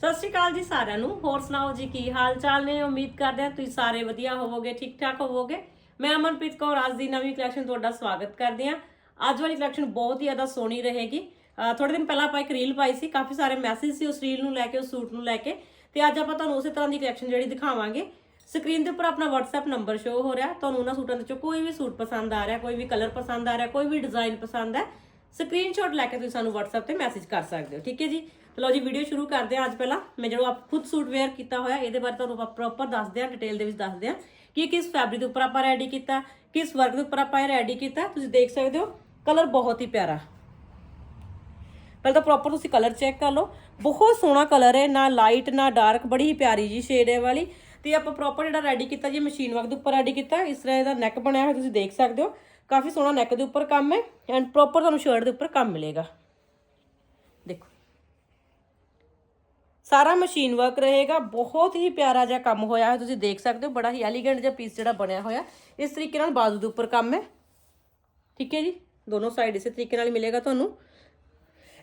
ਸਤਿ ਸ਼੍ਰੀ ਅਕਾਲ ਜੀ ਸਾਰਿਆਂ ਨੂੰ। ਹੋਰ ਸੁਣਾਓ ਜੀ, ਕੀ ਹਾਲ ਚਾਲ ਨੇ? ਉਮੀਦ ਕਰਦੇ ਹਾਂ ਤੁਸੀਂ ਸਾਰੇ ਵਧੀਆ ਹੋਵੋਗੇ ਠੀਕ ਠਾਕ ਹੋਵੋਗੇ। ਮੈਂ ਅਮਨਪ੍ਰੀਤ ਕੌਰ, ਅੱਜ ਦੀ ਨਵੀਂ ਕਲੈਕਸ਼ਨ ਤੁਹਾਡਾ ਸਵਾਗਤ ਕਰਦੀ ਹਾਂ। ਅੱਜ ਵਾਲੀ ਕਲੈਕਸ਼ਨ ਬਹੁਤ ਹੀ ਜ਼ਿਆਦਾ ਸੋਹਣੀ ਰਹੇਗੀ। ਅਹ ਥੋੜੇ ਦਿਨ ਪਹਿਲਾਂ ਆਪਾਂ ਇੱਕ ਰੀਲ ਪਾਈ ਸੀ, ਕਾਫੀ ਸਾਰੇ ਮੈਸੇਜ ਸੀ ਉਸ ਰੀਲ ਨੂੰ ਲੈ ਕੇ, ਉਸ ਸੂਟ ਨੂੰ ਲੈ ਕੇ। ਤੇ ਅੱਜ ਆਪਾਂ ਤੁਹਾਨੂੰ ਉਸੇ ਤਰ੍ਹਾਂ ਦੀ ਕਲੈਕਸ਼ਨ ਜਿਹੜੀ ਦਿਖਾਵਾਂਗੇ। ਸਕਰੀਨ ਦੇ ਉੱਪਰ ਆਪਣਾ WhatsApp ਨੰਬਰ ਸ਼ੋ ਹੋ ਰਿਹਾ। ਤੁਹਾਨੂੰ ਉਹਨਾਂ ਸੂਟਾਂ ਦੇ ਵਿੱਚੋਂ ਕੋਈ ਵੀ ਸੂਟ ਪਸੰਦ ਆ ਰਿਹਾ, ਕੋਈ ਵੀ ਕਲਰ ਪਸੰਦ ਆ ਰਿਹਾ, ਕੋਈ ਵੀ ਡਿਜ਼ਾਈਨ ਪਸੰਦ ਹੈ। ਸਕਰੀਨਸ਼ਾਟ ਲੈ ਕੇ ਤੁਸੀਂ ਸਾਨੂੰ WhatsApp ਤੇ ਮੈਸੇਜ ਕਰ ਸਕਦੇ ਹੋ, ਠੀਕ ਹੈ ਜੀ? ਲਓ ਜੀ ਵੀਡੀਓ ਸ਼ੁਰੂ ਕਰਦੇ ਹਾਂ। ਅੱਜ ਪਹਿਲਾਂ ਮੈਂ ਜਿਹੜਾ ਆਪ ਖੁਦ ਸੂਟ ਵੇਅਰ ਕੀਤਾ ਹੋਇਆ, ਇਹਦੇ ਬਾਰੇ ਤੁਹਾਨੂੰ ਆਪਾਂ ਪ੍ਰੋਪਰ ਦੱਸਦੇ ਹਾਂ ਡਿਟੇਲ ਦੇ ਵਿੱਚ ਦੱਸਦੇ ਹਾਂ ਕਿ ਕਿਸ ਫੈਬਰਿਕ ਦੇ ਉੱਪਰ ਆਪਾਂ ਰੈਡੀ ਕੀਤਾ, ਕਿਸ ਵਰਕ ਦੇ ਉੱਪਰ ਆਪਾਂ ਇਹ ਰੈਡੀ ਕੀਤਾ। ਤੁਸੀਂ ਦੇਖ ਸਕਦੇ ਹੋ ਕਲਰ ਬਹੁਤ ਹੀ ਪਿਆਰਾ। ਪਹਿਲਾਂ ਤਾਂ ਪ੍ਰੋਪਰ ਤੁਸੀਂ ਕਲਰ ਚੈੱਕ ਕਰ ਲਓ। ਬਹੁਤ ਸੋਹਣਾ ਕਲਰ ਹੈ, ਨਾ ਲਾਈਟ ਨਾ ਡਾਰਕ ਬੜੀ ਹੀ ਪਿਆਰੀ ਜੀ ਸ਼ੇਡ ਹੈ ਵਾਲੀ। ਤੇ ਆਪਾਂ ਪ੍ਰੋਪਰ ਜਿਹੜਾ ਰੈਡੀ ਕੀਤਾ ਜੀ ਮਸ਼ੀਨ ਵਰਕ ਦੇ ਉੱਪਰ ਰੈਡੀ ਕੀਤਾ, ਇਸ ਤਰ੍ਹਾਂ ਇਹਦਾ ਨੈਕ ਬਣਿਆ ਹੋਇਆ ਤੁਸੀਂ ਦੇਖ ਸਕਦੇ ਹੋ। ਕਾਫੀ ਸੋਹਣਾ ਨੈਕ ਦੇ ਉੱਪਰ ਕੰਮ ਹੈ ਐਂਡ ਪ੍ਰੋਪਰ ਤੁਹਾਨੂੰ ਸ਼ਰਟ ਦੇ ਉੱਪਰ ਕੰਮ ਮਿਲੇਗਾ। ਸਾਰਾ ਮਸ਼ੀਨ ਵਰਕ ਰਹੇਗਾ, ਬਹੁਤ ਹੀ ਪਿਆਰਾ ਜਿਹਾ ਕੰਮ ਹੋਇਆ ਹੈ ਤੁਸੀਂ ਦੇਖ ਸਕਦੇ ਹੋ, ਬੜਾ ਹੀ ਐਲੀਗੈਂਟ ਜਿਹਾ ਪੀਸ ਜਿਹੜਾ ਬਣਿਆ ਹੋਇਆ। ਇਸ ਤਰੀਕੇ ਨਾਲ ਬਾਜ਼ੂ ਦੇ ਉੱਪਰ ਕੰਮ ਹੈ। ਠੀਕ ਹੈ ਜੀ? ਦੋਨੋਂ ਸਾਈਡ ਇਸੇ ਤਰੀਕੇ ਨਾਲ ਮਿਲੇਗਾ ਤੁਹਾਨੂੰ।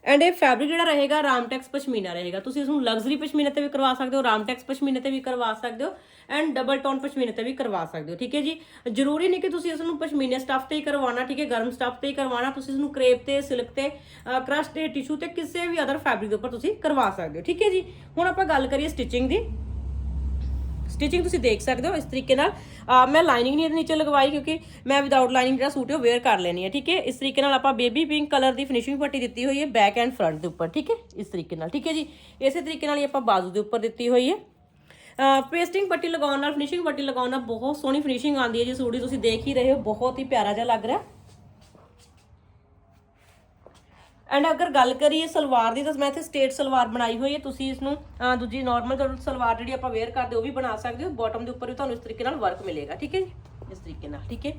ਐਂਡ ਇਹ ਫੈਬਰਿਕ ਜਿਹੜਾ ਰਹੇਗਾ ਰਾਮਟੈਕਸ ਪਸ਼ਮੀਨਾ ਰਹੇਗਾ। ਤੁਸੀਂ ਇਸ ਨੂੰ ਲਗਜ਼ਰੀ ਪਸ਼ਮੀਨਾ ਤੇ ਵੀ ਕਰਵਾ ਸਕਦੇ ਹੋ ਰਾਮਟੈਕਸ ਪਸ਼ਮੀਨਾ ਤੇ ਵੀ ਕਰਵਾ ਸਕਦੇ ਹੋ ਐਂਡ ਡਬਲ ਟੋਨ ਪਸ਼ਮੀਨਾ ਤੇ ਵੀ ਕਰਵਾ ਸਕਦੇ ਹੋ, ਠੀਕ ਹੈ ਜੀ? ਜ਼ਰੂਰੀ ਨਹੀਂ ਕਿ ਤੁਸੀਂ ਇਸ ਨੂੰ ਪਸ਼ਮੀਨੇ ਸਟੱਫ ਤੇ ਹੀ ਕਰਵਾਉਣਾ, ਠੀਕ ਹੈ? ਗਰਮ ਸਟੱਫ ਤੇ ਹੀ ਕਰਵਾਉਣਾ, ਤੁਸੀਂ ਇਸ ਨੂੰ ਕ੍ਰੇਪ ਤੇ ਸਿਲਕ ਤੇ ਕ੍ਰਸ਼ ਤੇ ਟਿਸ਼ੂ ਤੇ, ਕਿਸੇ ਵੀ ਅਦਰ ਫੈਬਰਿਕ ਦੇ ਉੱਪਰ ਤੁਸੀਂ ਕਰਵਾ ਸਕਦੇ ਹੋ, ਠੀਕ ਹੈ ਜੀ? ਹੁਣ ਆਪਾਂ ਗੱਲ ਕਰੀਏ ਸਟਿਚਿੰਗ ਦੀ। ਸਟਿਚਿੰਗ ਤੁਸੀਂ ਦੇਖ ਸਕਦੇ ਹੋ ਇਸ ਤਰੀਕੇ ਨਾਲ। ਮੈਂ ਲਾਈਨਿੰਗ ਨਹੀਂ ਇਹਦੇ ਨੀਚੇ ਲਗਵਾਈ ਕਿਉਂਕਿ ਮੈਂ ਵਿਦਆਊਟ ਲਾਈਨਿੰਗ ਜਿਹੜਾ ਸੂਟ ਹੈ ਉਹ ਵੇਅਰ ਕਰ ਲੈਣੀ ਹੈ, ਠੀਕ ਹੈ? ਇਸ ਤਰੀਕੇ ਨਾਲ ਆਪਾਂ ਬੇਬੀ ਪਿੰਕ ਕਲਰ ਦੀ ਫਿਨਿਸ਼ਿੰਗ ਪੱਟੀ ਦਿੱਤੀ ਹੋਈ ਹੈ ਬੈਕ ਐਂਡ ਫਰੰਟ ਦੇ ਉੱਪਰ, ਠੀਕ ਹੈ? ਇਸ ਤਰੀਕੇ ਨਾਲ, ਠੀਕ ਹੈ ਜੀ? ਇਸੇ ਤਰੀਕੇ ਨਾਲ ਹੀ ਆਪਾਂ ਬਾਜ਼ੂ ਦੇ ਉੱਪਰ ਦਿੱਤੀ ਹੋਈ ਹੈ। ਪੇਸਟਿੰਗ ਪੱਟੀ ਲਗਾਉਣ ਨਾਲ ਫਿਨਿਸ਼ਿੰਗ ਪੱਟੀ ਲਗਾਉਣ ਨਾਲ ਬਹੁਤ ਸੋਹਣੀ ਫਿਨਿਸ਼ਿੰਗ ਆਉਂਦੀ ਹੈ ਜੀ। ਸੂਟ ਦੀ ਤੁਸੀਂ ਦੇਖ ਹੀ ਰਹੇ ਹੋ, ਬਹੁਤ ਹੀ ਪਿਆਰਾ ਜਿਹਾ ਲੱਗ ਰਿਹਾ। ਐਂਡ ਅਗਰ ਗੱਲ ਕਰੀਏ ਸਲਵਾਰ ਦੀ ਤਾਂ ਮੈਂ ਇੱਥੇ ਸਟੇਟ ਸਲਵਾਰ ਬਣਾਈ ਹੋਈ ਹੈ। ਤੁਸੀਂ ਇਸ ਨੂੰ ਅਹ, ਦੂਜੀ ਨਾਰਮਲ ਸਲਵਾਰ ਜਿਹੜੀ ਆਪਾਂ ਵੇਅਰ ਕਰਦੇ ਉਹ ਵੀ ਬਣਾ ਸਕਦੇ ਹੋ। ਬਾਟਮ ਦੇ ਉੱਪਰ ਵੀ ਤੁਹਾਨੂੰ ਇਸ ਤਰੀਕੇ ਨਾਲ ਵਰਕ ਮਿਲੇਗਾ ਠੀਕ ਹੈ ਜੀ? ਇਸ ਤਰੀਕੇ ਨਾਲ ਠੀਕ ਹੈ?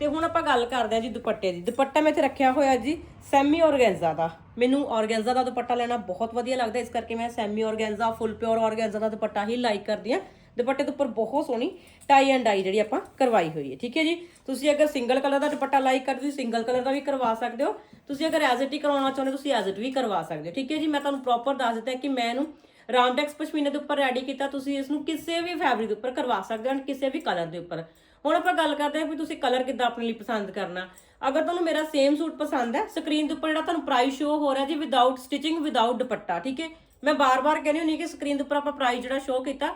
ਤੇ ਹੁਣ ਆਪਾਂ ਗੱਲ ਕਰਦੇ ਹਾਂ ਜੀ ਦੁਪੱਟੇ ਦੀ। ਦੁਪੱਟਾ ਮੈਂ ਇੱਥੇ ਰੱਖਿਆ ਹੋਇਆ ਜੀ ਸੈਮੀ ਔਰਗੈਂਜ਼ਾ ਦਾ। ਮੈਨੂੰ ਔਰਗੈਂਜ਼ਾ ਦਾ ਦੁਪੱਟਾ ਲੈਣਾ ਬਹੁਤ ਵਧੀਆ ਲੱਗਦਾ। ਇਸ ਕਰਕੇ ਮੈਂ semi organza full pure organza ਦਾ ਦੁਪੱਟਾ ਹੀ ਲਾਈਕ ਕਰਦੀ ਹਾਂ। ਦੁਪੱਟੇ ਦੇ ਉੱਪਰ ਬਹੁਤ ਸੋਹਣੀ ਟਾਈ ਐਂਡ ਡਾਈ ਜਿਹੜੀ ਆਪਾਂ ਕਰਵਾਈ ਹੋਈ ਹੈ, ਠੀਕ ਹੈ ਜੀ? ਤੁਸੀਂ ਅਗਰ ਸਿੰਗਲ ਕਲਰ ਦਾ ਦੁਪੱਟਾ ਲਾਈਕ ਕਰਦੇ ਤੁਸੀਂ ਸਿੰਗਲ ਕਲਰ ਦਾ ਵੀ ਕਰਵਾ ਸਕਦੇ ਹੋ। ਤੁਸੀਂ ਅਗਰ ਐਜ਼ ਇਟ ਹੀ ਕਰਵਾਉਣਾ ਚਾਹੁੰਦੇ ਹੋ, ਤੁਸੀਂ ਐਜ਼ ਇਟ ਵੀ ਕਰਵਾ ਸਕਦੇ ਹੋ, ਠੀਕ ਹੈ ਜੀ? ਮੈਂ ਤੁਹਾਨੂੰ ਪ੍ਰੋਪਰ ਦੱਸ ਦਿੱਤਾ ਕਿ ਮੈਂ ਇਹਨੂੰ ਰਾਮਟੈਕਸ ਪਸ਼ਮੀਨੇ ਦੇ ਉੱਪਰ ਰੈਡੀ ਕੀਤਾ, ਤੁਸੀਂ ਇਸ ਨੂੰ ਕਿਸੇ ਵੀ ਫੈਬਰਿਕ ਦੇ ਉੱਪਰ ਕਰਵਾ ਸਕਦੇ ਹੋ ਕਿਸੇ ਵੀ ਕਲਰ ਦੇ ਉੱਪਰ। ਹੁਣ ਆਪਾਂ ਗੱਲ ਕਰਦੇ ਹਾਂ ਵੀ ਤੁਸੀਂ ਕਲਰ ਕਿੱਦਾਂ ਆਪਣੇ ਲਈ ਪਸੰਦ ਕਰਨਾ। ਅਗਰ ਤੁਹਾਨੂੰ ਮੇਰਾ ਸੇਮ ਸੂਟ ਪਸੰਦ ਹੈ ਸਕਰੀਨ ਦੇ ਉੱਪਰ ਜਿਹੜਾ ਤੁਹਾਨੂੰ ਪ੍ਰਾਈਸ ਸ਼ੋ ਹੋ ਰਿਹਾ ਜੀ ਵਿਦਆਊਟ ਸਟਿਚਿੰਗ ਵਿਦਆਊਟ ਦੁਪੱਟਾ, ਠੀਕ ਹੈ? ਮੈਂ ਬਾਰ-ਬਾਰ ਕਹਿੰਦੀ ਹੁੰਦੀ ਕਿ ਸਕਰੀਨ ਦੇ ਉੱਪਰ ਆਪਾਂ ਪ੍ਰਾਈਸ ਜਿਹੜਾ ਸ਼ੋ ਕੀਤਾ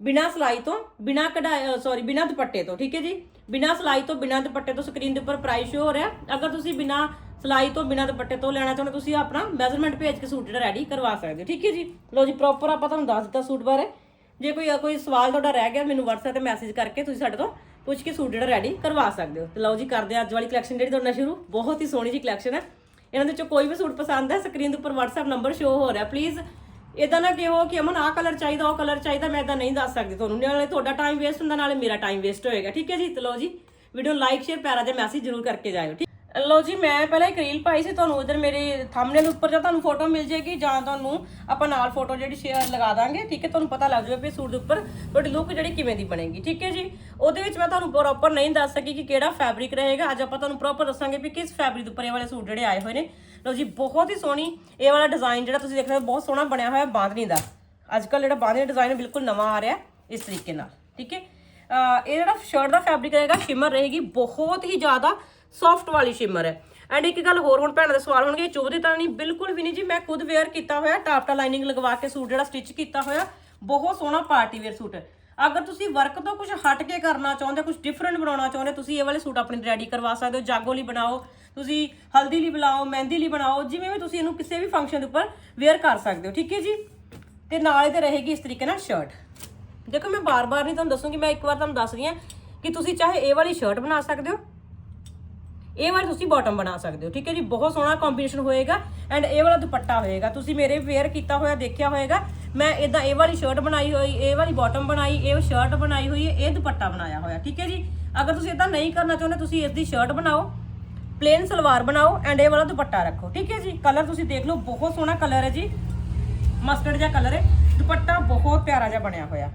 ਬਿਨਾ ਸਲਾਈ ਤੋਂ, ਬਿਨਾ ਕਢਾਈ ਸੌਰੀ ਬਿਨਾ ਦੁਪੱਟੇ ਤੋਂ, ਠੀਕ ਹੈ ਜੀ? ਬਿਨਾ ਸਲਾਈ ਤੋਂ, ਬਿਨਾ ਦੁਪੱਟੇ ਤੋਂ ਸਕਰੀਨ ਦੇ ਉੱਪਰ ਪ੍ਰਾਈਸ ਸ਼ੋ ਹੋ ਰਿਹਾ। ਅਗਰ ਤੁਸੀਂ ਬਿਨਾ ਸਲਾਈ ਤੋਂ, ਬਿਨਾ ਦੁਪੱਟੇ ਤੋਂ ਲੈਣਾ ਚਾਹੁੰਦੇ ਤੁਸੀਂ ਆਪਣਾ ਮੈਜ਼ਰਮੈਂਟ ਭੇਜ ਕੇ ਸੂਟ ਜਿਹੜਾ ਰੈਡੀ ਕਰਵਾ ਸਕਦੇ ਹੋ, ਠੀਕ ਹੈ ਜੀ? ਲਓ ਜੀ ਪ੍ਰੋਪਰ ਆਪਾਂ ਤੁਹਾਨੂੰ ਦੱਸ ਦਿੱਤਾ ਸੂਟ ਬਾਰੇ। ਜੇ ਕੋਈ ਕੋਈ ਸਵਾਲ ਤੁਹਾਡਾ ਰਹਿ ਗਿਆ, ਮੈਨੂੰ WhatsApp ਤੇ ਮੈਸੇਜ ਕਰਕੇ ਤੁਸੀਂ ਸਾਡੇ ਤੋਂ ਪੁੱਛ ਕੇ ਸੂਟ ਜਿਹੜਾ ਰੈਡੀ ਕਰਵਾ ਸਕਦੇ ਹੋ। ਤੇ ਲਓ ਜੀ, ਕਰਦੇ ਹਾਂ ਅੱਜ ਵਾਲੀ ਕਲੈਕਸ਼ਨ ਜਿਹੜੀ ਤੁਹਾਡੇ ਨਾਲ ਸ਼ੁਰੂ। ਬਹੁਤ ਹੀ ਸੋਹਣੀ ਜੀ ਕਲੈਕਸ਼ਨ ਹੈ। ਇਹਨਾਂ ਦੇ ਵਿੱਚੋਂ ਕੋਈ ਵੀ ਸੂਟ ਪਸੰਦ ਹੈ ਸਕਰੀਨ ਦੇ ਉੱਪਰ WhatsApp ਨੰਬਰ ਸ਼ੋ ਹੋ ਰਿਹਾ। ਪਲੀਜ਼ ਇਦਾਂ ਨਾ ਕਿਹੋ ਕਿ ਅਮਨ, ਆਹ ਕਲਰ ਚਾਹੀਦਾ, ਉਹ ਕਲਰ ਚਾਹੀਦਾ, ਮੈਂ ਇਦਾਂ ਨਹੀਂ ਦੱਸ ਸਕਦੀ ਤੁਹਾਨੂੰ। ਨਾਲੇ ਤੁਹਾਡਾ ਟਾਈਮ ਵੇਸਟ ਹੁੰਦਾ, ਨਾਲੇ ਮੇਰਾ ਟਾਈਮ ਵੇਸਟ ਹੋਏਗਾ, ਠੀਕ ਹੈ ਜੀ? ਤੇ ਲਓ ਜੀ ਵੀਡੀਓ ਲਾਈਕ ਸ਼ੇਅਰ ਪਿਆਰਾ ਜਿਹਾ ਮੈਸੇਜ ਜ਼ਰੂਰ ਕਰਕੇ ਜਾਇਓ, ਠੀਕ? ਲਓ ਜੀ, ਮੈਂ ਪਹਿਲਾਂ ਇੱਕ ਰੀਲ ਪਾਈ ਸੀ, ਤੁਹਾਨੂੰ ਉਧਰ ਮੇਰੇ ਥੰਬਨੇਲ ਉੱਪਰ ਜਾਂ ਤੁਹਾਨੂੰ ਫੋਟੋ ਮਿਲ ਜੇਗੀ ਜਾਂ ਤੁਹਾਨੂੰ ਆਪਾਂ ਨਾਲ ਫੋਟੋ ਜਿਹੜੀ ਸ਼ੇਅਰ ਲਗਾ ਦਾਂਗੇ, ਠੀਕ ਹੈ? ਤੁਹਾਨੂੰ ਪਤਾ ਲੱਗ ਜਾਵੇ ਵੀ ਸੂਟ ਦੇ ਉੱਪਰ ਤੁਹਾਡੀ ਲੁੱਕ ਜਿਹੜੀ ਕਿਵੇਂ ਦੀ ਬਣੇਗੀ, ਠੀਕ ਹੈ ਜੀ? ਉਹਦੇ ਵਿੱਚ ਮੈਂ ਤੁਹਾਨੂੰ ਪ੍ਰੋਪਰ ਨਹੀਂ ਦੱਸ ਸਕੀ ਕਿ ਕਿਹੜਾ ਫੈਬਰਿਕ ਰਹੇਗਾ। ਅੱਜ ਆਪਾਂ ਤੁਹਾਨੂੰ ਪ੍ਰੋਪਰ ਦੱਸਾਂਗੇ ਵੀ ਕਿਸ ਫੈਬਰਿਕ ਦੇ ਉੱਪਰ ਇਹ ਵਾਲੇ ਸੂਟ ਜਿਹੜੇ ਆਏ ਹੋਏ ਨੇ। ਲਓ ਜੀ, ਬਹੁਤ ਹੀ ਸੋਹਣੀ ਇਹ ਵਾਲਾ ਡਿਜ਼ਾਈਨ ਜਿਹੜਾ ਤੁਸੀਂ ਦੇਖ ਰਹੇ ਹੋ, ਬਹੁਤ ਸੋਹਣਾ ਬਣਿਆ ਹੋਇਆ ਬਾਂਦਨੀ ਦਾ। ਅੱਜ ਕੱਲ ਜਿਹੜਾ ਬਾਂਦਨੀ ਡਿਜ਼ਾਈਨ ਬਿਲਕੁਲ ਨਵਾਂ ਆ ਰਿਹਾ ਇਸ ਤਰੀਕੇ ਨਾਲ, ਠੀਕ ਹੈ? ਇਹ ਜਿਹੜਾ ਸ਼ਰਟ ਦਾ ਫੈਬਰਿਕ ਰਹੇਗਾ ਸ਼ਿਮਰ ਰਹੇਗੀ, ਬਹੁਤ ਹੀ ਜ਼ਿਆਦਾ ਸੌਫਟ ਵਾਲੀ ਸ਼ਿਮਰ ਹੈ। ਐਂਡ ਇੱਕ ਗੱਲ ਹੋਰ ਹੁਣ ਭੈਣਾਂ ਦੇ ਸਵਾਲ ਹੋਣਗੇ ਚੁਭਦੇ ਤਾਂ ਨਹੀਂ, ਬਿਲਕੁਲ ਵੀ ਨਹੀਂ ਜੀ, ਮੈਂ ਖੁਦ ਵੇਅਰ ਕੀਤਾ ਹੋਇਆ, ਟਾਪਟਾ ਲਾਈਨਿੰਗ ਲਗਵਾ ਕੇ ਸੂਟ ਜਿਹੜਾ ਸਟਿਚ ਕੀਤਾ ਹੋਇਆ, ਬਹੁਤ ਸੋਹਣਾ ਪਾਰਟੀ ਵੇਅਰ ਸੂਟ ਹੈ। ਅਗਰ ਤੁਸੀਂ ਵਰਕ ਤੋਂ ਕੁਝ ਹਟ ਕੇ ਕਰਨਾ ਚਾਹੁੰਦੇ ਕੁਝ ਡਿਫਰੈਂਟ ਬਣਾਉਣਾ ਚਾਹੁੰਦੇ ਤੁਸੀਂ ਇਹ ਵਾਲੇ ਸੂਟ ਆਪਣੇ ਰੈਡੀ ਕਰਵਾ ਸਕਦੇ ਹੋ, ਜਾਗੋ ਲਈ ਬਣਾਓ, ਤੁਸੀਂ ਹਲਦੀ ਲਈ ਬਣਾਓ, ਮਹਿੰਦੀ ਲਈ ਬਣਾਓ, ਜਿਵੇਂ ਵੀ ਤੁਸੀਂ ਇਹਨੂੰ ਕਿਸੇ ਵੀ ਫੰਕਸ਼ਨ ਦੇ ਉੱਪਰ ਵੇਅਰ ਕਰ ਸਕਦੇ ਹੋ, ਠੀਕ ਹੈ ਜੀ? ਤੇ ਨਾਲ ਇਹਦੇ ਰਹੇਗੀ ਇਸ ਤਰੀਕੇ ਨਾਲ ਸ਼ਰਟ ਦੇਖੋ ਮੈਂ ਬਾਰ-ਬਾਰ ਨਹੀਂ ਤੁਹਾਨੂੰ ਦੱਸੂਗੀ, ਮੈਂ ਇੱਕ ਵਾਰ ਤੁਹਾਨੂੰ ਦੱਸ ਰਹੀ ਹਾਂ ਕਿ ਤੁਸੀਂ ਚਾਹੇ ਇਹ ਵਾਲੀ ਸ਼ਰਟ ਬਣਾ ਸਕਦੇ ਹੋ, ਇਹ ਵਾਲੀ ਤੁਸੀਂ ਬਾਟਮ ਬਣਾ ਸਕਦੇ ਹੋ, ਠੀਕ ਹੈ ਜੀ? ਬਹੁਤ ਸੋਹਣਾ ਕੰਬੀਨੇਸ਼ਨ ਹੋਏਗਾ ਐਂਡ ਇਹ ਵਾਲਾ ਦੁਪੱਟਾ ਹੋਏਗਾ। ਤੁਸੀਂ ਮੇਰੇ ਵੇਅਰ ਕੀਤਾ ਹੋਇਆ, ਦੇਖਿਆ ਹੋਏਗਾ। ਮੈਂ ਇਦਾਂ ਇਹ ਵਾਲੀ ਸ਼ਰਟ ਬਣਾਈ ਹੋਈ, ਇਹ ਵਾਲੀ ਬਾਟਮ ਬਣਾਈ, ਇਹ ਸ਼ਰਟ ਬਣਾਈ ਹੋਈ ਹੈ, ਇਹ ਦੁਪੱਟਾ ਬਣਾਇਆ ਹੋਇਆ, ਠੀਕ ਹੈ ਜੀ? ਅਗਰ ਤੁਸੀਂ ਇਦਾਂ ਨਹੀਂ ਕਰਨਾ ਚਾਹੁੰਦੇ, ਤੁਸੀਂ ਇਸ ਦੀ ਸ਼ਰਟ ਬਣਾਓ ਪਲੇਨ ਸਲਵਾਰ ਬਣਾਓ ਐਂਡ ਇਹ ਵਾਲਾ ਦੁਪੱਟਾ ਰੱਖੋ, ਠੀਕ ਹੈ ਜੀ? ਕਲਰ ਤੁਸੀਂ ਦੇਖ ਲਓ, ਬਹੁਤ ਸੋਹਣਾ ਕਲਰ ਹੈ ਜੀ। ਮਸਟਰਡ ਜਿਹਾ ਕਲਰ ਹੈ। ਦੁਪੱਟਾ ਬਹੁਤ ਪਿਆਰਾ ਜਿਹਾ ਬਣਿਆ ਹੋਇਆ।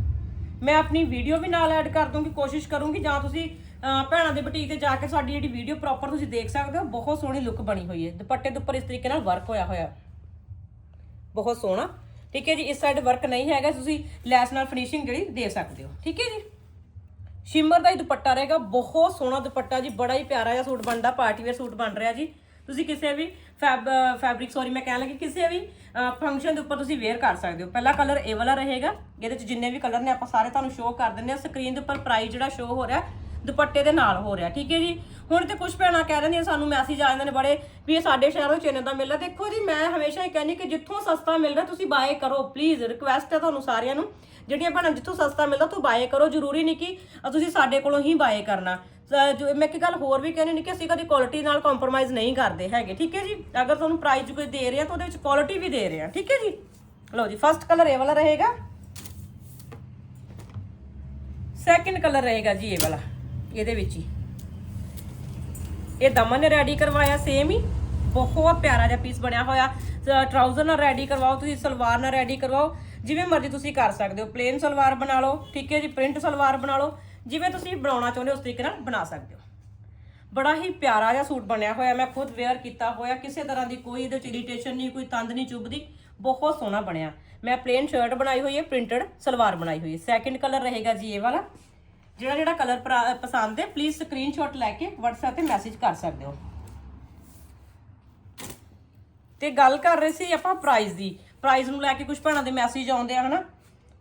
ਮੈਂ ਆਪਣੀ ਵੀਡੀਓ ਵੀ ਨਾਲ ਐਡ ਕਰ ਦੂੰਗੀ ਕੋਸ਼ਿਸ਼ ਕਰੂੰਗੀ, ਜਾਂ ਤੁਸੀਂ ਭੈਣਾਂ ਦੇ ਬੁਟੀਕ ਤੇ ਜਾ ਕੇ ਸਾਡੀ ਜਿਹੜੀ ਵੀਡੀਓ ਪ੍ਰੋਪਰ ਤੁਸੀਂ ਦੇਖ ਸਕਦੇ ਹੋ, ਬਹੁਤ ਸੋਹਣੀ ਲੁੱਕ ਬਣੀ ਹੋਈ ਹੈ। ਦੁਪੱਟੇ ਦੇ ਉੱਪਰ ਇਸ ਤਰੀਕੇ ਨਾਲ ਵਰਕ ਹੋਇਆ ਹੋਇਆ। ਬਹੁਤ ਸੋਹਣਾ। ਠੀਕ ਹੈ ਜੀ, ਇਸ ਸਾਈਡ ਵਰਕ ਨਹੀਂ ਹੈਗਾ, ਤੁਸੀਂ ਲੈਸ ਨਾਲ ਫਿਨਿਸ਼ਿੰਗ ਜਿਹੜੀ ਦੇ ਸਕਦੇ ਹੋ। ਠੀਕ ਹੈ ਜੀ? ਸ਼ਿਮਰ ਦਾ ਹੀ ਦੁਪੱਟਾ ਰਹੇਗਾ, ਬਹੁਤ ਸੋਹਣਾ ਦੁਪੱਟਾ ਜੀ, ਬੜਾ ਹੀ ਪਿਆਰਾ ਜਿਹਾ ਸੂਟ ਬਣਦਾ ਪਾਰਟੀ ਵੇਅਰ ਸੂਟ ਬਣ ਰਿਹਾ ਜੀ। ਤੁਸੀਂ ਕਿਸੇ ਵੀ ਫੈਬ ਫੈਬਰਿਕ ਸੌਰੀ ਮੈਂ ਕਹਿਣ ਲੱਗੀ, ਕਿਸੇ ਵੀ ਫੰਕਸ਼ਨ ਦੇ ਉੱਪਰ ਤੁਸੀਂ ਵੇਅਰ ਕਰ ਸਕਦੇ ਹੋ। ਪਹਿਲਾ ਕਲਰ ਇਹ ਵਾਲਾ ਰਹੇਗਾ, ਇਹਦੇ ਚ ਜਿੰਨੇ ਵੀ ਕਲਰ ਨੇ, ਆਪਾਂ ਸਾਰੇ ਤੁਹਾਨੂੰ ਸ਼ੋਅ ਕਰ ਦਿੰਦੇ ਆ ਸਕਰੀਨ ਦੇ ਉੱਪਰ ਪ੍ਰਾਈਸ ਜਿਹੜਾ ਸ਼ੋਅ ਹੋ ਰਿਹਾ ਦੁਪੱਟੇ ਦੇ ਨਾਲ ਹੋ ਰਿਹਾ, ਠੀਕ ਹੈ ਜੀ? ਹੁਣ ਤੇ ਕੁਝ ਭੈਣਾਂ ਕਹਿ ਦਿੰਦੀਆਂ ਸਾਨੂੰ ਮੈਸੇਜ ਆ ਜਾਂਦੇ ਨੇ ਬੜੇ ਵੀ ਇਹ ਸਾਡੇ ਸ਼ਹਿਰੋਂ ਚੇਨੇ ਦਾ ਮਿਲਦਾ ਦੇਖੋ ਜੀ, ਮੈਂ ਹਮੇਸ਼ਾ ਇਹ ਕਹਿੰਦੀ ਕਿ ਜਿੱਥੋਂ ਸਸਤਾ ਮਿਲ ਰਿਹਾ ਤੁਸੀਂ ਬਾਏ ਕਰੋ ਪਲੀਜ਼ ਰਿਕੁਐਸਟ ਹੈ ਤੁਹਾਨੂੰ ਸਾਰਿਆਂ ਨੂੰ। ਜਿਹੜੀਆਂ ਭੈਣਾਂ ਜਿੱਥੋਂ ਸਸਤਾ ਮਿਲਦਾ ਤੂੰ ਬਾਏ ਕਰੋ, ਜ਼ਰੂਰੀ ਨਹੀਂ ਕਿ ਤੁਸੀਂ ਸਾਡੇ ਕੋਲੋਂ ਹੀ ਬਾਏ ਕਰਨਾ। ਜੋ, ਮੈਂ ਇੱਕ ਗੱਲ ਹੋਰ ਵੀ ਕਹਿੰਦੀ ਨਹੀਂ ਕਿ ਅਸੀਂ ਕਦੀ ਕੁਆਲਿਟੀ ਨਾਲ ਕੰਪਰੋਮਾਈਜ਼ ਨਹੀਂ ਕਰਦੇ ਹੈਗੇ, ਠੀਕ ਹੈ ਜੀ? ਅਗਰ ਤੁਹਾਨੂੰ ਪ੍ਰਾਈਸ ਕੋਈ ਦੇ ਰਹੇ ਆ, ਤਾਂ ਉਹਦੇ ਵਿੱਚ ਕੁਆਲਿਟੀ ਵੀ ਦੇ ਰਹੇ ਆ, ਠੀਕ ਹੈ ਜੀ? ਲਓ ਜੀ ਫਸਟ ਕਲਰ ਇਹ ਵਾਲਾ ਰਹੇਗਾ। ਸੈਕਿੰਡ ਕਲਰ ਰਹੇਗਾ ਜੀ ਇਹ ਵਾਲਾ। ਇਹਦੇ ਵਿੱਚ ਹੀ। ਇਹ ਦਮਨ ਨੇ ਰੈਡੀ ਕਰਵਾਇਆ ਸੇਮ ਹੀ। ਬਹੁਤ ਪਿਆਰਾ ਜਿਹਾ ਪੀਸ ਬਣਿਆ ਹੋਇਆ। ਟਰਾਊਜ਼ਰ ਨਾਲ ਰੈਡੀ ਕਰਵਾਓ, ਤੁਸੀਂ ਸਲਵਾਰ ਨਾਲ ਰੈਡੀ ਕਰਵਾਓ। ਜਿਵੇਂ ਮਰਜ਼ੀ ਤੁਸੀਂ ਕਰ ਸਕਦੇ ਹੋ। ਪਲੇਨ ਸਲਵਾਰ ਬਣਾ ਲਓ, ਠੀਕ ਹੈ ਜੀ? ਪ੍ਰਿੰਟ ਸਲਵਾਰ ਬਣਾ ਲਓ। ਜਿਵੇਂ ਤੁਸੀਂ ਬਣਾਉਣਾ ਚਾਹੁੰਦੇ ਹੋ, ਉਸ ਤਰੀਕੇ ਨਾਲ ਬਣਾ ਸਕਦੇ ਹੋ। ਬੜਾ ਹੀ ਪਿਆਰਾ ਜਿਹਾ ਸੂਟ ਬਣਿਆ ਹੋਇਆ। ਮੈਂ ਖੁਦ ਵੇਅਰ ਕੀਤਾ ਹੋਇਆ। ਕਿਸੇ ਤਰ੍ਹਾਂ ਦੀ ਕੋਈ ਇਹਦੇ ਚ ਇਰੀਟੇਸ਼ਨ ਨਹੀਂ, ਕੋਈ ਤੰਦ ਨਹੀਂ ਚੁੱਭਦੀ। ਬਹੁਤ ਸੋਹਣਾ ਬਣਿਆ। ਮੈਂ ਪਲੇਨ ਸ਼ਰਟ ਬਣਾਈ ਹੋਈ ਹੈ ਪ੍ਰਿੰਟਡ ਸਲਵਾਰ ਬਣਾਈ ਹੋਈ ਹੈ। ਸੈਕਿੰਡ ਕਲਰ ਰਹੇਗਾ ਜੀ ਇਹ ਵਾਲਾ। ਜਿਹੜਾ ਜਿਹੜਾ ਕਲਰ ਪਸੰਦ ਹੈ ਪਲੀਜ਼ ਸਕਰੀਨਸ਼ਾਟ ਲੈ ਕੇ WhatsApp ਤੇ ਮੈਸੇਜ ਕਰ ਸਕਦੇ ਹੋ। ਤੇ ਗੱਲ ਕਰ ਰਹੇ ਸੀ ਆਪਾਂ ਪ੍ਰਾਈਸ ਦੀ। ਪ੍ਰਾਈਸ ਨੂੰ ਲੈ ਕੇ ਕੁਝ ਭੈਣਾਂ ਦੇ ਮੈਸੇਜ ਆਉਂਦੇ ਆ, ਹਨਾ?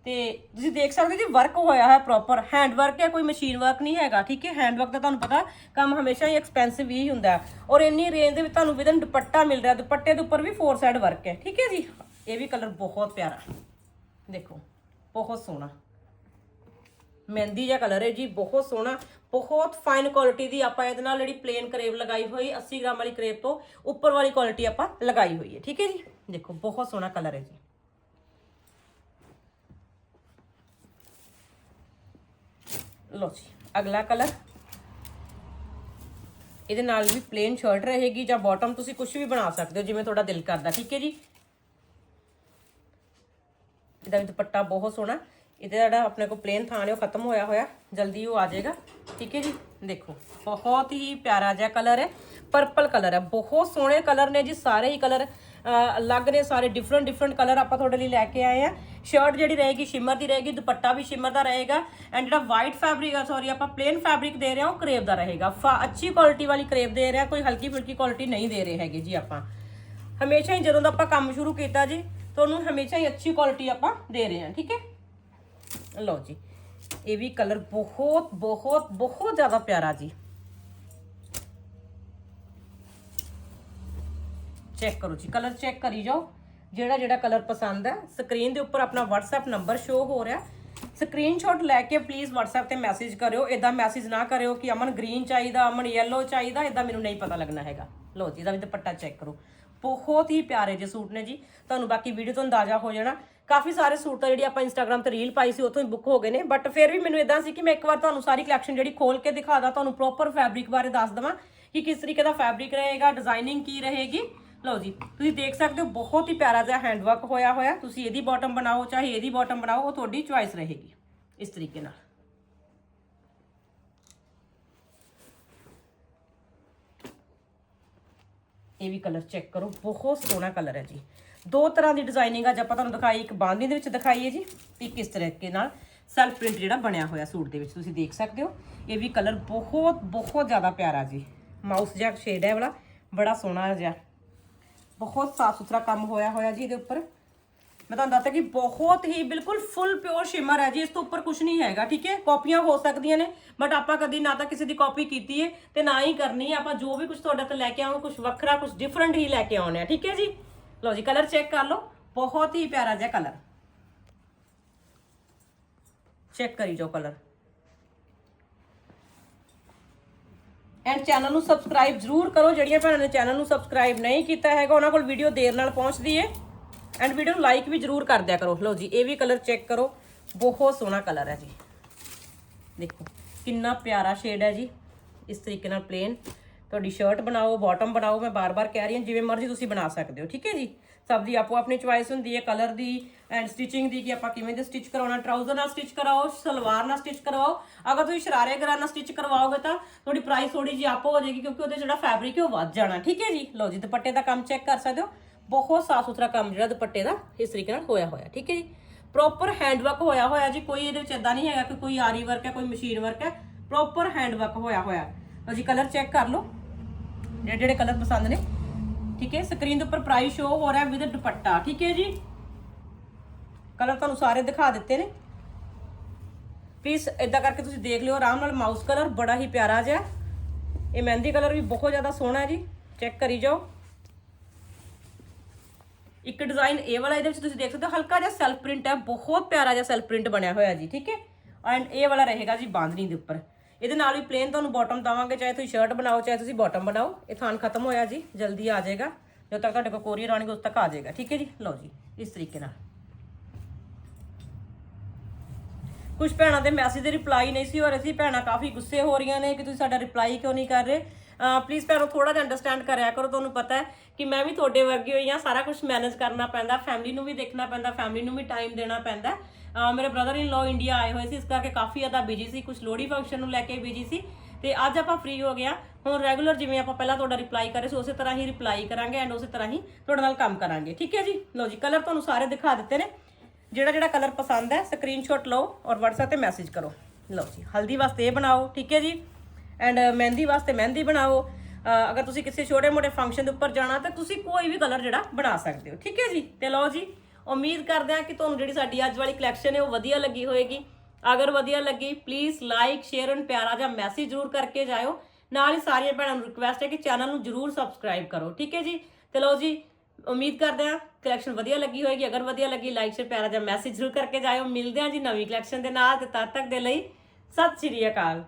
ਤੇ ਤੁਸੀਂ ਦੇਖ ਸਕਦੇ ਹੋ ਜੀ ਵਰਕ ਹੋਇਆ ਹੈ ਪ੍ਰੋਪਰ ਹੈਂਡ ਵਰਕ ਹੈ, ਕੋਈ ਮਸ਼ੀਨ ਵਰਕ ਨਹੀਂ ਹੈਗਾ, ਠੀਕ ਹੈ? ਹੈਂਡ ਵਰਕ ਦਾ ਤੁਹਾਨੂੰ ਪਤਾ, ਕੰਮ ਹਮੇਸ਼ਾ ਹੀ ਐਕਸਪੈਂਸਿਵ ਹੀ ਹੁੰਦਾ ਔਰ ਇੰਨੀ ਰੇਂਜ ਦੇ ਵਿੱਚ ਤੁਹਾਨੂੰ ਵਿਦਨ ਦੁਪੱਟਾ ਮਿਲ ਰਿਹਾ, ਦੁਪੱਟੇ ਦੇ ਉੱਪਰ ਵੀ ਫੋਰ ਸਾਈਡ ਵਰਕ ਹੈ, ਠੀਕ ਹੈ ਜੀ? ਇਹ ਵੀ ਕਲਰ ਬਹੁਤ ਪਿਆਰਾ। ਦੇਖੋ, ਬਹੁਤ ਸੋਹਣਾ। ਮਹਿੰਦੀ ਜਿਹਾ ਕਲਰ ਹੈ ਜੀ, ਬਹੁਤ ਸੋਹਣਾ, ਬਹੁਤ ਫਾਈਨ ਕੁਆਲਿਟੀ ਦੀ ਆਪਾਂ ਇਹਦੇ ਨਾਲ ਜਿਹੜੀ ਪਲੇਨ ਕਰੇਵ ਲਗਾਈ ਹੋਈ 80 ਗ੍ਰਾਮ ਵਾਲੀ ਕਰੇਵ ਤੋਂ ਉੱਪਰ ਵਾਲੀ ਕੁਆਲਿਟੀ ਆਪਾਂ ਲਗਾਈ ਹੋਈ ਹੈ, ਠੀਕ ਹੈ ਜੀ? ਦੇਖੋ, ਬਹੁਤ ਸੋਹਣਾ ਕਲਰ ਹੈ ਜੀ। ਲਓ ਜੀ, ਅਗਲਾ ਕਲਰ ਇਹਦੇ ਨਾਲ ਵੀ ਪਲੇਨ ਸ਼ਰਟ ਰਹੇਗੀ ਜਾਂ ਬਾਟਮ ਤੁਸੀਂ ਕੁਝ ਵੀ ਬਣਾ ਸਕਦੇ ਹੋ, ਜਿਵੇਂ ਤੁਹਾਡਾ ਦਿਲ ਕਰਦਾ, ਠੀਕ ਹੈ ਜੀ? ਇਹਦਾ ਵੀ ਦੁਪੱਟਾ ਬਹੁਤ ਸੋਹਣਾ। ਇਹਦਾ ਜਿਹੜਾ ਆਪਣੇ ਕੋਲ ਪਲੇਨ ਥਾਂ ਨੇ, ਉਹ ਖਤਮ ਹੋਇਆ ਹੋਇਆ। ਜਲਦੀ ਉਹ ਆ ਜਾਏਗਾ। ਠੀਕ ਹੈ ਜੀ? ਦੇਖੋ, ਬਹੁਤ ਹੀ ਪਿਆਰਾ ਜਿਹਾ ਕਲਰ ਹੈ। ਪਰਪਲ ਕਲਰ ਹੈ। ਬਹੁਤ ਸੋਹਣੇ ਕਲਰ ਨੇ ਜੀ, ਸਾਰੇ ਹੀ ਕਲਰ ਅਲੱਗ ਨੇ, ਸਾਰੇ ਡਿਫਰੈਂਟ ਡਿਫਰੈਂਟ ਕਲਰ ਆਪਾਂ ਤੁਹਾਡੇ ਲਈ ਲੈ ਕੇ ਆਏ ਆ ਸ਼ਰਟ ਜਿਹੜੀ ਰਹੇਗੀ ਸ਼ਿਮਰ ਦੀ ਰਹੇਗੀ, ਦੁਪੱਟਾ ਵੀ ਸ਼ਿਮਰ ਦਾ ਰਹੇਗਾ। ਐਂਡ ਜਿਹੜਾ ਵਾਈਟ ਫੈਬਰਿਕ ਆ ਸੌਰੀ ਆਪਾਂ ਪਲੇਨ ਫੈਬਰਿਕ ਦੇ ਰਹੇ ਹਾਂ, ਉਹ ਕਰੇਵ ਦਾ ਰਹੇਗਾ। ਫਾ- ਅੱਛੀ ਕੁਆਲਿਟੀ ਵਾਲੀ ਕਰੇਵ ਦੇ ਰਹੇ ਹਾਂ, ਕੋਈ ਹਲਕੀ ਫੁਲਕੀ ਕੁਆਲਿਟੀ ਨਹੀਂ ਦੇ ਰਹੇ ਹੈਗੇ ਜੀ ਆਪਾਂ। ਹਮੇਸ਼ਾ ਹੀ ਜਦੋਂ ਦਾ ਆਪਾਂ ਕੰਮ ਸ਼ੁਰੂ ਕੀਤਾ ਜੀ, ਤੁਹਾਨੂੰ ਹਮੇਸ਼ਾ ਹੀ ਅੱਛੀ ਕੁਆਲਿਟੀ ਆਪਾਂ ਦੇ ਰਹੇ ਹਾਂ, ਠੀਕ ਹੈ? ਲਓ ਜੀ, ਇਹ ਵੀ ਕਲਰ ਬਹੁਤ ਬਹੁਤ ਬਹੁਤ ਜ਼ਿਆਦਾ ਪਿਆਰਾ ਜੀ। ਚੈੱਕ ਕਰੋ ਜੀ ਕਲਰ ਚੈੱਕ ਕਰੀ ਜਾਓ। ਜਿਹੜਾ ਜਿਹੜਾ ਕਲਰ ਪਸੰਦ ਹੈ ਸਕਰੀਨ ਦੇ ਉੱਪਰ ਆਪਣਾ WhatsApp ਨੰਬਰ ਸ਼ੋ ਹੋ ਰਿਹਾ। ਸਕਰੀਨਸ਼ਾਟ ਲੈ ਕੇ ਪਲੀਜ਼ WhatsApp ਤੇ ਮੈਸੇਜ ਕਰਿਓ। ਇਦਾਂ ਮੈਸੇਜ ਨਾ ਕਰਿਓ ਕਿ ਅਮਨ ਗ੍ਰੀਨ ਚਾਹੀਦਾ, ਅਮਨ ਯੈਲੋ ਚਾਹੀਦਾ ਇਦਾਂ ਮੈਨੂੰ ਨਹੀਂ ਪਤਾ ਲੱਗਣਾ ਹੈਗਾ। ਲਓ ਜੀ, ਇਹਦਾ ਵੀ ਦੁਪੱਟਾ ਚੈੱਕ ਕਰੋ। ਬਹੁਤ ਹੀ ਪਿਆਰੇ ਜੇ ਸੂਟ ਨੇ ਜੀ। ਤੁਹਾਨੂੰ ਬਾਕੀ ਵੀਡੀਓ ਤੋਂ ਅੰਦਾਜ਼ਾ ਹੋ ਜਾਣਾ। ਕਾਫੀ ਸਾਰੇ ਸੂਟ ਤਾਂ ਜਿਹੜੀ ਆਪਾਂ ਇੰਸਟਾਗ੍ਰam ਤੇ ਰੀਲ ਪਾਈ ਸੀ, ਉੱਥੋਂ ਹੀ ਬੁੱਕ ਹੋ ਗਏ ਨੇ। ਬਟ ਫਿਰ ਵੀ ਮੈਨੂੰ ਇਦਾਂ ਸੀ ਕਿ ਮੈਂ ਇੱਕ ਵਾਰ ਤੁਹਾਨੂੰ ਸਾਰੀ ਕਲੈਕਸ਼ਨ ਜਿਹੜੀ ਖੋਲ ਕੇ ਦਿਖਾ ਦਾਂ, ਤੁਹਾਨੂੰ ਪ੍ਰੋਪਰ ਫੈਬਰਿਕ ਬਾਰੇ ਦੱਸ ਦਵਾਂ ਕਿ ਕਿਸ ਤਰੀਕੇ ਦਾ ਫੈਬਰਿਕ ਰਹੇਗਾ ਡਿਜ਼ਾਈਨਿੰਗ ਕੀ ਰਹੇਗੀ। ਲਓ ਜੀ, ਤੁਸੀਂ ਦੇਖ ਸਕਦੇ ਹੋ, ਬਹੁਤ ਹੀ ਪਿਆਰਾ ਜਿਹਾ ਹੈਂਡਵਰਕ ਹੋਇਆ ਹੋਇਆ। ਤੁਸੀਂ ਇਹਦੀ ਬਾਟਮ ਬਣਾਓ, ਚਾਹੇ ਇਹਦੀ ਬਾਟਮ ਬਣਾਓ, ਉਹ ਤੁਹਾਡੀ ਚੁਆਇਸ ਰਹੇਗੀ, ਇਸ ਤਰੀਕੇ ਨਾਲ। ਇਹ ਵੀ ਕਲਰ ਚੈੱਕ ਕਰੋ, ਬਹੁਤ ਸੋਹਣਾ ਕਲਰ ਹੈ ਜੀ। ਦੋ ਤਰ੍ਹਾਂ ਦੀ ਡਿਜ਼ਾਈਨਿੰਗ ਅੱਜ ਆਪਾਂ ਤੁਹਾਨੂੰ ਦਿਖਾਈ, ਇੱਕ ਬਾਂਦੀ ਦੇ ਵਿੱਚ ਦਿਖਾਈ ਹੈ ਜੀ, ਤੇ ਇੱਕ ਇਸ ਤਰੀਕੇ ਨਾਲ ਸੈਲਫ ਪ੍ਰਿੰਟ ਜਿਹੜਾ ਬਣਿਆ ਹੋਇਆ ਸੂਟ ਦੇ ਵਿੱਚ, ਤੁਸੀਂ ਦੇਖ ਸਕਦੇ ਹੋ। ਇਹ ਵੀ ਕਲਰ ਬਹੁਤ ਬਹੁਤ ਜ਼ਿਆਦਾ ਪਿਆਰਾ ਜੀ। ਮਾਊਸ ਜਿਹਾ ਸ਼ੇਡ ਹੈ ਵਾਲਾ, ਬੜਾ ਸੋਹਣਾ ਜਿਹਾ। ਬਹੁਤ ਸਾਫ਼ ਸੁਥਰਾ ਕੰਮ ਹੋਇਆ ਹੋਇਆ ਜੀ ਇਹਦੇ ਉੱਪਰ। ਮੈਂ ਤੁਹਾਨੂੰ ਦੱਸਦਾ ਕਿ ਬਹੁਤ ਹੀ ਬਿਲਕੁਲ ਫੁੱਲ ਪਿਓਰ ਸ਼ਿਮਰ ਹੈ ਜੀ, ਇਸ ਤੋਂ ਉੱਪਰ ਕੁਝ ਨਹੀਂ ਹੈਗਾ, ਠੀਕ ਹੈ? ਕਾਪੀਆਂ ਹੋ ਸਕਦੀਆਂ ਨੇ ਬਟ ਆਪਾਂ ਕਦੀ ਨਾ ਤਾਂ ਕਿਸੇ ਦੀ ਕਾਪੀ ਕੀਤੀ ਹੈ ਤੇ ਨਾ ਹੀ ਕਰਨੀ ਹੈ ਆਪਾਂ ਜੋ ਵੀ ਕੁਝ ਤੁਹਾਡੇ ਤੋਂ ਲੈ ਕੇ ਆਵਾਂ ਕੁਝ ਵੱਖਰਾ ਕੁਝ ਡਿਫਰੈਂਟ ਹੀ ਲੈ ਕੇ ਆਉਣੇ ਆ, ਠੀਕ ਹੈ ਜੀ? ਲਓ ਜੀ ਕਲਰ ਚੈੱਕ ਕਰ ਲਓ। ਬਹੁਤ ਹੀ ਪਿਆਰਾ ਜਿਹਾ ਕਲਰ ਚੈੱਕ ਕਰੀ ਜਾਓ ਕਲਰ ਐਂਡ ਚੈਨਲ ਨੂੰ ਸਬਸਕ੍ਰਾਈਬ ਜ਼ਰੂਰ ਕਰੋ। ਜਿਹੜੀਆਂ ਭੈਣਾਂ ਨੇ ਚੈਨਲ ਨੂੰ ਸਬਸਕ੍ਰਾਈਬ ਨਹੀਂ ਕੀਤਾ ਹੈਗਾ, ਉਹਨਾਂ ਕੋਲ ਵੀਡੀਓ ਦੇਰ ਨਾਲ ਪਹੁੰਚਦੀ ਹੈ ਐਂਡ ਵੀਡੀਓ ਨੂੰ ਲਾਈਕ ਵੀ ਜ਼ਰੂਰ ਕਰ ਦਿਆ ਕਰੋ। ਲਓ ਜੀ, ਇਹ ਵੀ ਕਲਰ ਚੈੱਕ ਕਰੋ। ਬਹੁਤ ਸੋਹਣਾ ਕਲਰ ਹੈ ਜੀ। ਦੇਖੋ, ਕਿੰਨਾ ਪਿਆਰਾ ਸ਼ੇਡ ਹੈ ਜੀ। ਇਸ ਤਰੀਕੇ ਨਾਲ ਪਲੇਨ ਤੁਹਾਡੀ ਸ਼ਰਟ ਬਣਾਓ ਬਾਟਮ ਬਣਾਓ, ਮੈਂ ਬਾਰ-ਬਾਰ ਕਹਿ ਰਹੀ ਹਾਂ, ਜਿਵੇਂ ਮਰਜ਼ੀ ਤੁਸੀਂ ਬਣਾ ਸਕਦੇ ਹੋ, ਠੀਕ ਹੈ ਜੀ? ਸਭ ਦੀ ਆਪੋ ਆਪਣੀ ਚੁਆਇਸ ਹੁੰਦੀ ਹੈ ਕਲਰ ਦੀ ਐਂਡ ਸਟਿਚਿੰਗ ਦੀ ਕਿ ਆਪਾਂ ਕਿਵੇਂ ਦੇ ਸਟਿਚ ਕਰਾਉਣਾ ਟਰਾਊਜ਼ਰ ਨਾਲ ਸਟਿਚ ਕਰਾਓ, ਸਲਵਾਰ ਨਾਲ ਸਟਿਚ ਕਰਵਾਓ ਅਗਰ ਤੁਸੀਂ ਸ਼ਰਾਰੇ ਗਰਾ ਨਾਲ ਸਟਿਚ ਕਰਵਾਓਗੇ ਤਾਂ ਤੁਹਾਡੀ ਪ੍ਰਾਈਸ ਥੋੜੀ ਜਿਹੀ ਆਪੋ ਹੋ ਜਾਏਗੀ ਕਿਉਂਕਿ ਉਹਦੇ ਜਿਹੜਾ ਫੈਬਰਿਕ ਹੈ ਉਹ ਵੱਧ ਜਾਣਾ, ਠੀਕ ਹੈ ਜੀ? ਲਓ ਜੀ, ਦੁਪੱਟੇ ਦਾ ਕੰਮ ਚੈੱਕ ਕਰ ਸਕਦੇ ਹੋ। ਬਹੁਤ ਸਾਫ਼ ਸੁਥਰਾ ਕੰਮ ਜਿਹੜਾ ਦੁਪੱਟੇ ਦਾ ਇਸ ਤਰੀਕੇ ਨਾਲ ਹੋਇਆ ਹੋਇਆ, ਠੀਕ ਹੈ ਜੀ? ਪ੍ਰੋਪਰ ਹੈਂਡਵਰਕ ਹੋਇਆ ਹੋਇਆ ਜੀ, ਕੋਈ ਇਹਦੇ ਵਿੱਚ ਇਦਾਂ ਨਹੀਂ ਹੈਗਾ ਕਿ ਕੋਈ ਆਰੀ ਵਰਕ ਹੈ, ਕੋਈ ਮਸ਼ੀਨ ਵਰਕ ਹੈ ਪ੍ਰੋਪਰ ਹੈਂਡਵਰਕ ਹੋਇਆ ਹੋਇਆ। ਲਓ ਜੀ ਕਲਰ ਚੈੱਕ ਕਰ ਲਓ। ਜਿਹੜੇ ਜਿਹੜੇ ਕਲਰ ਪਸੰਦ ਨੇ। ਠੀਕ ਹੈ, ਸਕਰੀਨ ਦੇ ਉੱਪਰ ਪ੍ਰਾਈਸ ਸ਼ੋ ਹੋ ਰਿਹਾ ਵਿਦ ਦੁਪੱਟਾ। ਠੀਕ ਹੈ ਜੀ। ਕਲਰ ਤੁਹਾਨੂੰ ਸਾਰੇ ਦਿਖਾ ਦਿੱਤੇ ਨੇ। ਪਲੀਜ਼ ਇਦਾਂ ਕਰਕੇ ਤੁਸੀਂ ਦੇਖ ਲਿਓ, ਆਰਾਮ ਨਾਲ ਮਾਊਸ ਕਲਰ ਬੜਾ ਹੀ ਪਿਆਰਾ ਜਿਹਾ। ਇਹ ਮਹਿੰਦੀ ਕਲਰ ਵੀ ਬਹੁਤ ਜ਼ਿਆਦਾ ਸੋਹਣਾ ਹੈ ਜੀ। ਚੈੱਕ ਕਰੀ ਜਾਓ। ਇੱਕ ਡਿਜ਼ਾਈਨ ਇਹ ਵਾਲਾ, ਇਹਦੇ ਵਿੱਚ ਤੁਸੀਂ ਦੇਖ ਸਕਦੇ ਹੋ, ਹਲਕਾ ਜਿਹਾ ਸੈਲਫ ਪ੍ਰਿੰਟ ਹੈ। ਬਹੁਤ ਪਿਆਰਾ ਜਿਹਾ ਸੈਲਫ ਪ੍ਰਿੰਟ ਬਣਿਆ ਹੋਇਆ ਜੀ, ਠੀਕ ਹੈ। ਐਂਡ ਇਹ ਵਾਲਾ ਰਹੇਗਾ ਜੀ ਬਾਂਦਨੀ ਦੇ ਉੱਪਰ। ਇਹਦੇ ਨਾਲ ਹੀ ਪਲੇਨ ਤੁਹਾਨੂੰ ਬਾਟਮ ਦਵਾਂਗੇ, ਚਾਹੇ ਤੁਸੀਂ ਸ਼ਰਟ ਬਣਾਓ, ਚਾਹੇ ਤੁਸੀਂ ਬਾਟਮ ਬਣਾਓ। ਇਹ ਥਾਨ ਖਤਮ ਹੋਇਆ ਜੀ, ਜਲਦੀ ਆ ਜਾਏਗਾ। ਜਦੋਂ ਤੱਕ ਤੁਹਾਡੇ ਕੋਲ ਕੋਰੀਅਰ ਆਣਗੇ ਉਦੋਂ ਤੱਕ ਆ ਜਾਏਗਾ। ਠੀਕ ਹੈ ਜੀ? ਲਓ ਜੀ, ਇਸ ਤਰੀਕੇ ਨਾਲ। ਕੁਝ ਭੈਣਾਂ ਦੇ ਮੈਸੇਜ ਦੇ ਰਿਪਲਾਈ ਨਹੀਂ ਸੀ ਹੋ ਰਹੇ ਸੀ। ਭੈਣਾਂ ਕਾਫੀ ਗੁੱਸੇ ਹੋ ਰਹੀਆਂ ਨੇ ਕਿ ਤੁਸੀਂ ਸਾਡਾ ਰਿਪਲਾਈ ਕਿਉਂ ਨਹੀਂ ਕਰ ਰਹੇ? ਪਲੀਜ਼ ਭੈਣੋ ਥੋੜਾ ਜਿਹਾ ਅੰਡਰਸਟੈਂਡ ਕਰਿਆ ਕਰੋ, ਤੁਹਾਨੂੰ ਪਤਾ ਹੈ ਕਿ ਮੈਂ ਵੀ ਤੁਹਾਡੇ ਵਰਗੀ ਹੋਈ ਆ ਸਾਰਾ ਕੁਝ ਮੈਨੇਜ ਕਰਨਾ ਪੈਂਦਾ ਫੈਮਿਲੀ ਨੂੰ ਵੀ ਦੇਖਣਾ ਪੈਂਦਾ ਫੈਮਿਲੀ ਨੂੰ ਵੀ ਟਾਈਮ ਦੇਣਾ ਪੈਂਦਾ। ਮੇਰੇ ਬ੍ਰਦਰ ਇਨ ਲਾ ਇੰਡੀਆ ਆਏ ਹੋਏ ਸੀ, ਇਸ ਕਰਕੇ ਕਾਫੀ ਜ਼ਿਆਦਾ ਬਿਜ਼ੀ ਸੀ ਕੁਝ ਲੋਹੜੀ ਫੰਕਸ਼ਨ ਨੂੰ ਲੈ ਕੇ ਬਿਜ਼ੀ ਸੀ ਤੇ ਅੱਜ ਆਪਾਂ ਫ੍ਰੀ ਹੋ ਗਿਆ ਹੁਣ ਰੈਗੂਲਰ ਜਿਵੇਂ ਆਪਾਂ ਪਹਿਲਾਂ ਤੁਹਾਡਾ ਰਿਪਲਾਈ ਕਰੇ ਸੀ, ਉਸੇ ਤਰ੍ਹਾਂ ਹੀ ਰਿਪਲਾਈ ਕਰਾਂਗੇ ਐਂਡ ਉਸੇ ਤਰ੍ਹਾਂ ਹੀ ਤੁਹਾਡੇ ਨਾਲ ਕੰਮ ਕਰਾਂਗੇ। ਠੀਕ ਹੈ ਜੀ? ਲਓ ਜੀ ਕਲਰ ਤੁਹਾਨੂੰ ਸਾਰੇ ਦਿਖਾ ਦਿੱਤੇ ਨੇ। ਜਿਹੜਾ ਜਿਹੜਾ ਕਲਰ ਪਸੰਦ ਹੈ ਸਕਰੀਨਸ਼ਾਟ ਲਓ ਔਰ WhatsApp ਤੇ ਮੈਸੇਜ ਕਰੋ। ਲਓ ਜੀ, ਹਲਦੀ ਵਾਸਤੇ ਇਹ ਬਣਾਓ, ਠੀਕ ਹੈ ਜੀ? ਐਂਡ ਮਹਿੰਦੀ ਵਾਸਤੇ ਮਹਿੰਦੀ ਬਣਾਓ। ਅਗਰ ਤੁਸੀਂ ਕਿਸੇ ਛੋਟੇ-ਮੋਟੇ ਫੰਕਸ਼ਨ ਦੇ ਉੱਪਰ ਜਾਣਾ ਤਾਂ ਤੁਸੀਂ ਕੋਈ ਵੀ ਕਲਰ ਜਿਹੜਾ ਬਣਾ ਸਕਦੇ ਹੋ। ਠੀਕ ਹੈ ਜੀ? ਤੇ ਲਓ ਜੀ ਉਮੀਦ ਕਰਦੇ ਹਾਂ ਕਿ ਤੁਹਾਨੂੰ ਜਿਹੜੀ ਸਾਡੀ ਅੱਜ ਵਾਲੀ ਕਲੈਕਸ਼ਨ ਹੈ ਉਹ ਵਧੀਆ ਲੱਗੀ ਹੋਏਗੀ ਅਗਰ ਵਧੀਆ ਲੱਗੀ ਪਲੀਜ਼ ਲਾਈਕ ਸ਼ੇਅਰ ਐਂਡ ਪਿਆਰਾ ਜਿਹਾ ਮੈਸੇਜ ਜ਼ਰੂਰ ਕਰਕੇ ਜਾਇਓ। ਨਾਲ ਹੀ ਸਾਰੀਆਂ ਭੈਣਾਂ ਨੂੰ ਰਿਕੁਐਸਟ ਹੈ ਕਿ ਚੈਨਲ ਨੂੰ ਜ਼ਰੂਰ ਸਬਸਕ੍ਰਾਈਬ ਕਰੋ, ਠੀਕ ਹੈ ਜੀ? ਤੇ ਲਓ ਜੀ, ਉਮੀਦ ਕਰਦੇ ਹਾਂ ਕਲੈਕਸ਼ਨ ਵਧੀਆ ਲੱਗੀ ਹੋਏਗੀ ਅਗਰ ਵਧੀਆ ਲੱਗੀ ਲਾਈਕ ਸ਼ੇਅਰ ਪਿਆਰਾ ਜਿਹਾ ਮੈਸੇਜ ਜ਼ਰੂਰ ਕਰਕੇ ਜਾਇਓ। ਮਿਲਦੇ ਹਾਂ ਜੀ ਨਵੀਂ ਕਲੈਕਸ਼ਨ ਦੇ ਨਾਲ ਤੇ ਤਦ ਤੱਕ ਦੇ ਲਈ ਸਤਿ ਸ਼੍ਰੀ ਅਕਾਲ।